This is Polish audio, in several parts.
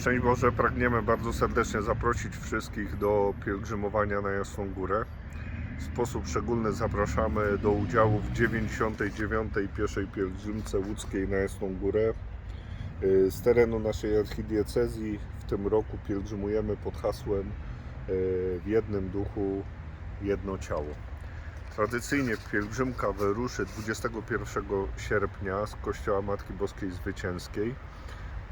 Szczęść Boże, pragniemy bardzo serdecznie zaprosić wszystkich do pielgrzymowania na Jasną Górę. W sposób szczególny zapraszamy do udziału w 99. pierwszej pielgrzymce łódzkiej na Jasną Górę. Y, Z terenu naszej archidiecezji w tym roku pielgrzymujemy pod hasłem y, w jednym duchu, jedno ciało. Tradycyjnie pielgrzymka wyruszy 21 sierpnia z Kościoła Matki Boskiej Zwycięskiej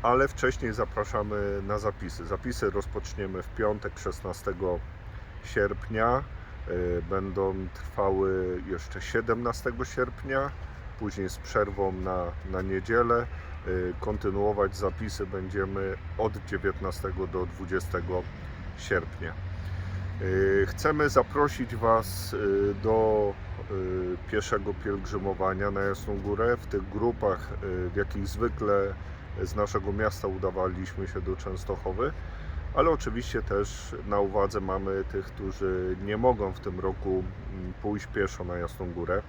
ale wcześniej zapraszamy na zapisy. Zapisy rozpoczniemy w piątek 16 sierpnia. y, Będą trwały jeszcze 17 sierpnia, później z przerwą na, na niedzielę. Y, Kontynuować zapisy będziemy od 19 do 20 sierpnia. Y, Chcemy zaprosić Was do pieszego pielgrzymowania na Jasną Górę w tych grupach, w jakich zwykle z naszego miasta udawaliśmy się do Częstochowy, ale oczywiście też na uwadze mamy tych, którzy nie mogą w tym roku mm, pójść pieszo na Jasną Górę.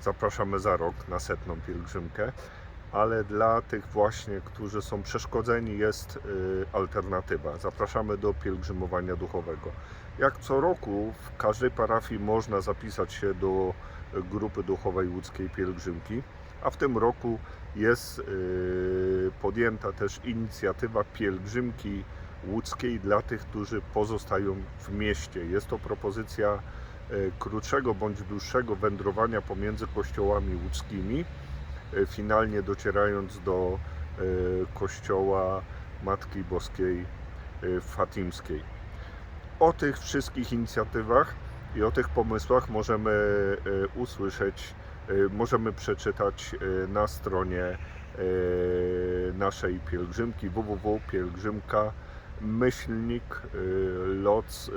Zapraszamy za rok na setną pielgrzymkę, ale dla tych właśnie, którzy są przeszkodzeni jest y, alternatywa. Zapraszamy do pielgrzymowania duchowego. Jak co roku w każdej parafii można zapisać się do grupy duchowej łódzkiej pielgrzymki, a w tym roku jest y, podjęta też inicjatywa pielgrzymki łódzkiej dla tych, którzy pozostają w mieście. Jest to propozycja y, krótszego bądź dłuższego wędrowania pomiędzy kościołami łódzkimi, y, finalnie docierając do kościoła Matki Boskiej Fatimskiej. O tych wszystkich inicjatywach i o tych pomysłach możemy usłyszeć, możemy przeczytać y, na stronie y, naszej pielgrzymki www.pielgrzymka myślnik y, loc.pl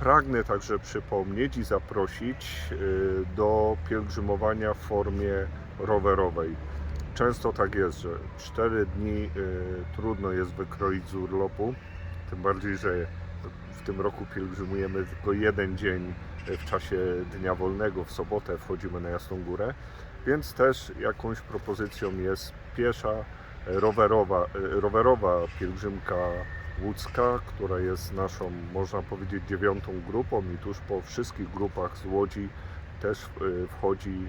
Pragnę także przypomnieć i zaprosić y, do pielgrzymowania w formie rowerowej. Często tak jest, że 4 dni y, trudno jest wykroić z urlopu, tym bardziej, że w tym roku pielgrzymujemy tylko jeden dzień y, w czasie dnia wolnego, w sobotę wchodzimy na Jasną Górę, więc też jakąś propozycją jest piesza, y, rowerowa, y, rowerowa pielgrzymka łódzka, która jest naszą, można powiedzieć, dziewiątą grupą i tuż po wszystkich grupach z Łodzi też wchodzi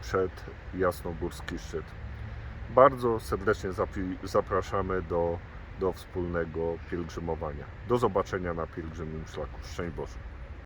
przed Jasnogórski Szczyt. Bardzo serdecznie zapraszamy do, do wspólnego pielgrzymowania. Do zobaczenia na pielgrzymim szlaku. Szczęść Boże.